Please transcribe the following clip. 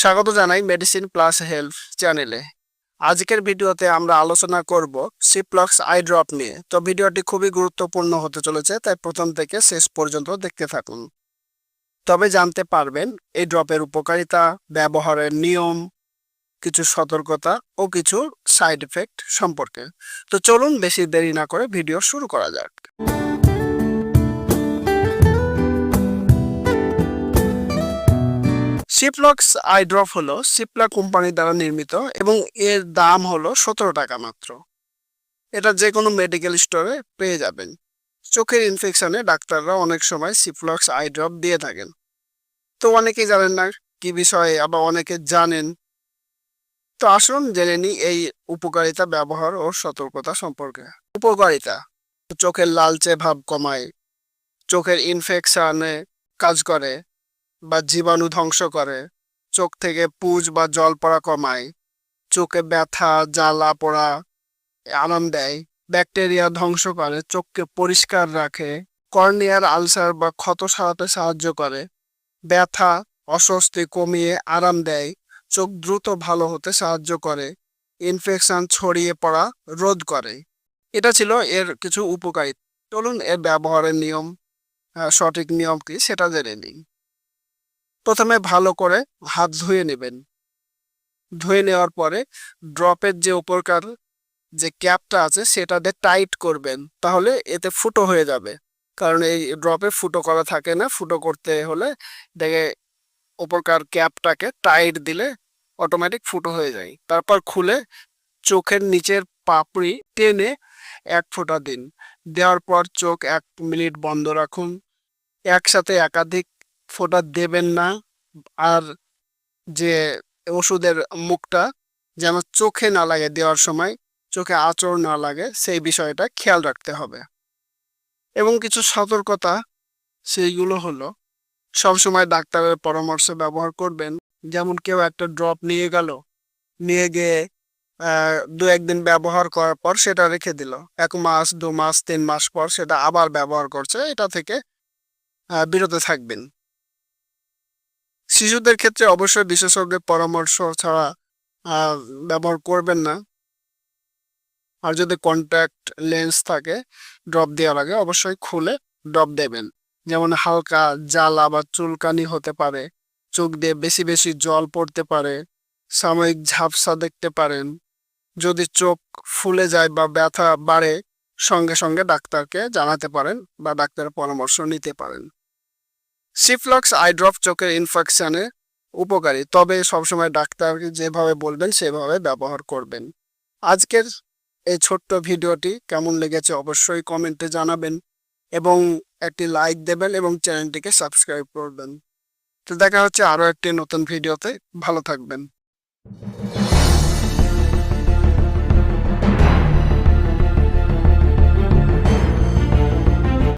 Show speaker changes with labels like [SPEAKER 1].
[SPEAKER 1] স্বাগত জানাই medicine plus health চ্যানেলে আজকের ভিডিওতে আমরা আলোচনা করব সিপ্লক্স আই ড্রপ নিয়ে। তো ভিডিওটি খুবই গুরুত্বপূর্ণ হতে চলেছে, তাই প্রথম থেকে শেষ পর্যন্ত দেখতে থাকুন। তবে জানতে পারবেন, এই ড্রপের উপকারিতা, ব্যবহারের নিয়ম, কিছু সতর্কতা ও কিছু সাইড এফেক্ট সম্পর্কে। তো চলুন বেশি দেরি না করে ভিডিও শুরু করা যাক। সিপ্লক্স আই ড্রপ হলো সিপ্লা কোম্পানি দ্বারা নির্মিত এবং এর দাম হলো সতেরো টাকা মাত্র। এটা যে কোনো মেডিকেল স্টোরে পেয়ে যাবেন। চোখের ইনফেকশনে ডাক্তাররা অনেক সময় সিপ্লক্স আই ড্রপ দিয়ে থাকেন। তো অনেকেই জানেন না কি বিষয়ে, আবার অনেকে জানেন। তো আসুন জেনে নিই এই উপকারিতা, ব্যবহার ও সতর্কতা সম্পর্কে। উপকারিতা, চোখের লালচে ভাব কমায়, চোখের ইনফেকশনে কাজ করে বা জীবাণু ধ্বংস করে। চোখ থেকে পুজ বা জল পড়া কমায়। চোখে ব্যথা, জ্বালা পড়া আরাম দেয়। ব্যাকটেরিয়া ধ্বংস করে, চোখকে পরিষ্কার রাখে। কর্নিয়ার আলসার বা ক্ষত সারাতে সাহায্য করে। ব্যথা, অস্বস্তি কমিয়ে আরাম দেয়। চোখ দ্রুত ভালো হতে সাহায্য করে। ইনফেকশন ছড়িয়ে পড়া রোধ করে। এটা ছিল এর কিছু উপকারী চলুন এর ব্যবহারের নিয়ম সঠিক নিয়ম কি সেটা জেনে নিই। প্রথমে ভালো করে হাত ধুয়ে নেবেন। ধুয়ে নেওয়ার পরে ড্রপের যে উপরকার যে ক্যাপটা আছে সেটা দিয়ে টাইট করবেন, তাহলে এতে ফুটো হয়ে যাবে। কারণ এই ড্রপে ফুটো করা থাকে না, ফুটো করতে হলে দেখে উপরকার ক্যাপটাকে টাইট দিলে অটোমেটিক ফুটো হয়ে যায়। তারপর খুলে চোখের নিচের পাপড়ি টেনে এক ফোঁটা দিন। দেওয়ার পর চোখ এক মিনিট বন্ধ রাখুন। একসাথে একাধিক ফোঁটা দেবেন না আর যে ওষুধের মুখটা যেন চোখে না লাগে দেওয়ার সময়, চোখে আঁচড় না লাগে, সেই বিষয়টা খেয়াল রাখতে হবে। এবং কিছু সতর্কতা, সেইগুলো হলো সবসময় ডাক্তারের পরামর্শ ব্যবহার করবেন। যেমন কেউ একটা ড্রপ নিয়ে গেল, নিয়ে গিয়ে দু একদিন ব্যবহার করার পর সেটা রেখে দিল। এক মাস, দু মাস, তিন মাস পর সেটা আবার ব্যবহার করছে, এটা থেকে বিরত থাকবেন। শিশুদের ক্ষেত্রে অবশ্যই বিশেষজ্ঞের পরামর্শ ছাড়া ব্যবহার করবেন না। আর যদি কন্ট্যাক্ট লেন্স থাকে ড্রপ দেওয়ার আগে অবশ্যই খুলে ড্রপ দেবেন। যেমন হালকা জ্বালা বা চুলকানি হতে পারে, চোখ দিয়ে বেশি বেশি জল পড়তে পারে, সাময়িক ঝাপসা দেখতে পারেন। যদি চোখ ফুলে যায় বা ব্যথা বাড়ে, সঙ্গে সঙ্গে ডাক্তারকে জানাতে পারেন বা ডাক্তারের পরামর্শ নিতে পারেন। সিফ্লক্স আই ড্রপ চোখের ইনফেকশনে উপকারী। তবে সবসময় ডাক্তার যেভাবে বলবেন, সেভাবে ব্যবহার করবেন। আজকের এই ছোট্ট ভিডিওটি কেমন লেগেছে অবশ্যই কমেন্টে জানাবেন এবং একটি লাইক দেবেন এবং চ্যানেলটিকে সাবস্ক্রাইব করবেন। তো দেখা হচ্ছে আরও একটি নতুন ভিডিওতে। ভালো থাকবেন।